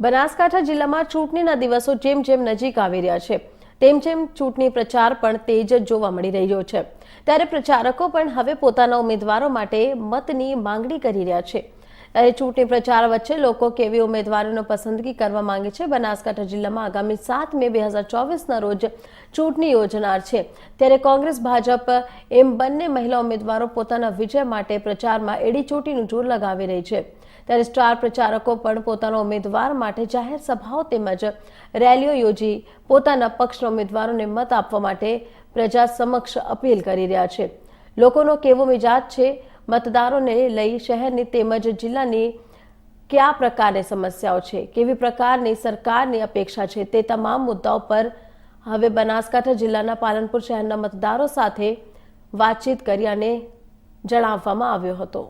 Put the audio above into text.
બનાસકાંઠા જિલ્લામાં ચૂંટણીના દિવસો જેમ જેમ નજીક આવી રહ્યા છે, તેમ જેમ ચૂંટણી પ્રચાર પણ તેજ જ જોવા મળી રહ્યો છે. ત્યારે પ્રચારકો પણ હવે પોતાના ઉમેદવારો માટે મતની માંગણી કરી રહ્યા છે. ચૂંટણી પ્રચાર વચ્ચે લોકો કેવી ઉમેદવારોનો પસંદગી કરવા માંગે છે? બનાસકાંઠા જિલ્લામાં આગામી સાત મે બે હજાર ચોવીસના રોજ ચૂંટણી યોજનાર છે. ત્યારે કોંગ્રેસ, ભાજપ એમ બંને મહિલા ઉમેદવારો પોતાના વિજય માટે પ્રચારમાં એડી ચોટીનું જોર લગાવી રહી છે. ત્યારે સ્ટાર પ્રચારકો પણ પોતાના ઉમેદવાર માટે જાહેર સભાઓ તેમજ રેલીઓ યોજી પોતાના પક્ષના ઉમેદવારોને મત આપવા માટે પ્રજા સમક્ષ અપીલ કરી રહ્યા છે. લોકોનો કેવો મિજાજ છે? મતદારોને લઈ શહેરની તેમજ જિલ્લાની કયા પ્રકારની સમસ્યાઓ છે, કેવી પ્રકારની સરકારની અપેક્ષા છે તે તમામ મુદ્દાઓ પર હવે બનાસકાંઠા જિલ્લાના પાલનપુર શહેરના મતદારો સાથે વાતચીત કરી અને જણાવવામાં આવ્યો હતો.